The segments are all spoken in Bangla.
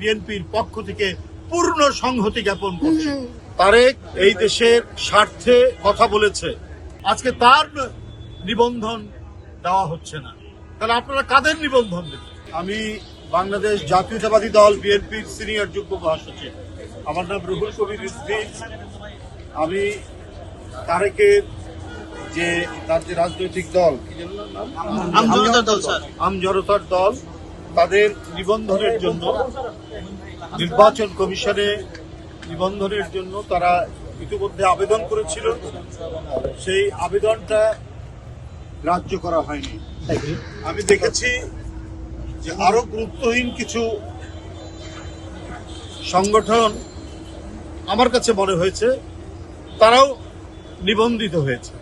বিএনপির পক্ষ থেকে পূর্ণ সংহতি জ্ঞাপন করছে। তারেক এই দেশের স্বার্থে কথা বলেছে। আজকে তার নিবন্ধন দেওয়া হচ্ছে না। তাহলে আপনারা কাদের নিবন্ধন দেবেন? আমি বাংলাদেশ জাতীয়তাবাদী দল বিএনপির সিনিয়র যুগ্ম মহাসচিব। আমার নাম রুহুল কবির আমি তারেকের যে তার যে রাজনৈতিক দল। আমজনতার দল তাদের নিবন্ধনের জন্য নির্বাচন কমিশনে নিবন্ধনের জন্য তারা ইতিমধ্যে আবেদন করেছিল। সেই আবেদনটা গ্রাহ্য করা হয়নি। আমি দেখেছি যে আরও গুরুত্বহীন কিছু সংগঠন আমার কাছে মনে হয়েছে, তারাও নিবন্ধিত হয়েছে।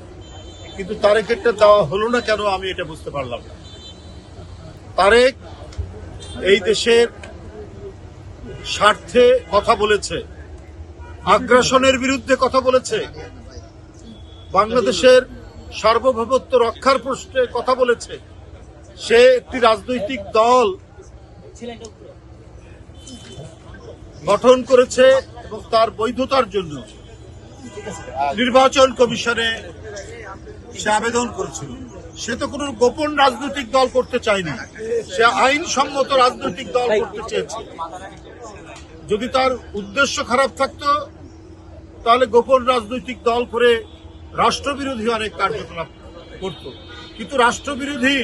কিন্তু তারেকেরটা দেওয়া হলো না কেন আমি এটা বুঝতে পারলাম না। তারেক এই দেশের স্বার্থে কথা বলেছে, আগ্রাসনের বিরুদ্ধে কথা বলেছে, বাংলাদেশের সার্বভৌমত্ব রক্ষার প্রশ্নে কথা বলেছে। সে একটি রাজনৈতিক দল গঠন করেছে এবং তার বৈধতার জন্য নির্বাচন কমিশনে সে আবেদন করেছিল। সে তো কোনো গোপন রাজনৈতিক দল করতে চায়নি। সে আইনসম্মত রাজনৈতিক দল করতে চেয়েছে। যদি তার উদ্দেশ্য খারাপ থাকতো, তাহলে গোপন রাজনৈতিক দল করে রাষ্ট্রবিরোধী অনেক কার্যকলাপ করত। কিন্তু রাষ্ট্রবিরোধী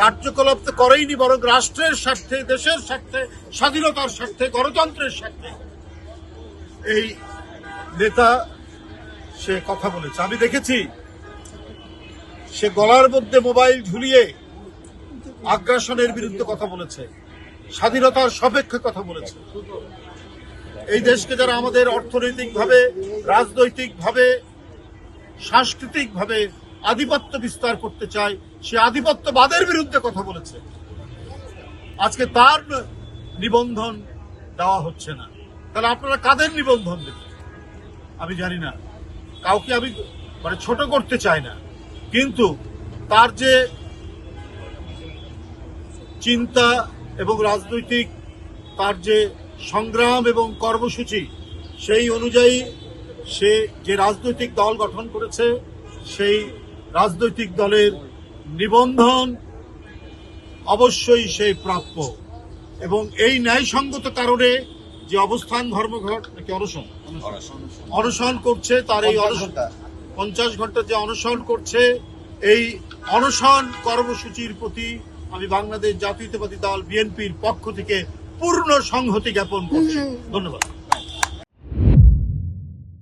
কার্যকলাপ তো করেইনি, বরং রাষ্ট্রের স্বার্থে, দেশের স্বার্থে, স্বাধীনতার স্বার্থে, গণতন্ত্রের স্বার্থে এই নেতা সে কথা বলেছে। আমি দেখেছি সে গলার মধ্যে মোবাইল ঝুলিয়ে আগ্রাসনের বিরুদ্ধে কথা বলেছে, স্বাধীনতার সপেক্ষে কথা বলেছে। এই দেশকে যারা আমাদের অর্থনৈতিকভাবে, রাজনৈতিকভাবে, সাংস্কৃতিকভাবে আধিপত্য বিস্তার করতে চায়, সে আধিপত্যবাদের বিরুদ্ধে কথা বলেছে। আজকে তার নিবন্ধন দেওয়া হচ্ছে না। তাহলে আপনারা কাদের নিবন্ধন দেবেন? আমি জানি না। কাউকে আমি মানে ছোট করতে চাই না। কিন্তু তার যে চিন্তা এবং রাজনৈতিক তার যে সংগ্রাম এবং কর্মসূচি সেই অনুযায়ী সে যে রাজনৈতিক দল গঠন করেছে সেই রাজনৈতিক দলের নিবন্ধন অবশ্যই সে প্রাপ্য। এবং এই ন্যায়সঙ্গত কারণে যে অবস্থান ধর্মঘট নাকি অনশন? অনশন। করছে তার এই অনশন পঞ্চাশ ঘণ্টা যে অনশন করছে এই অনশন কর্মসূচির প্রতি আমি বাংলাদেশ জাতীয়তাবাদী দল বিএনপির পক্ষ থেকে পূর্ণ সংহতি জ্ঞাপন করছি। ধন্যবাদ।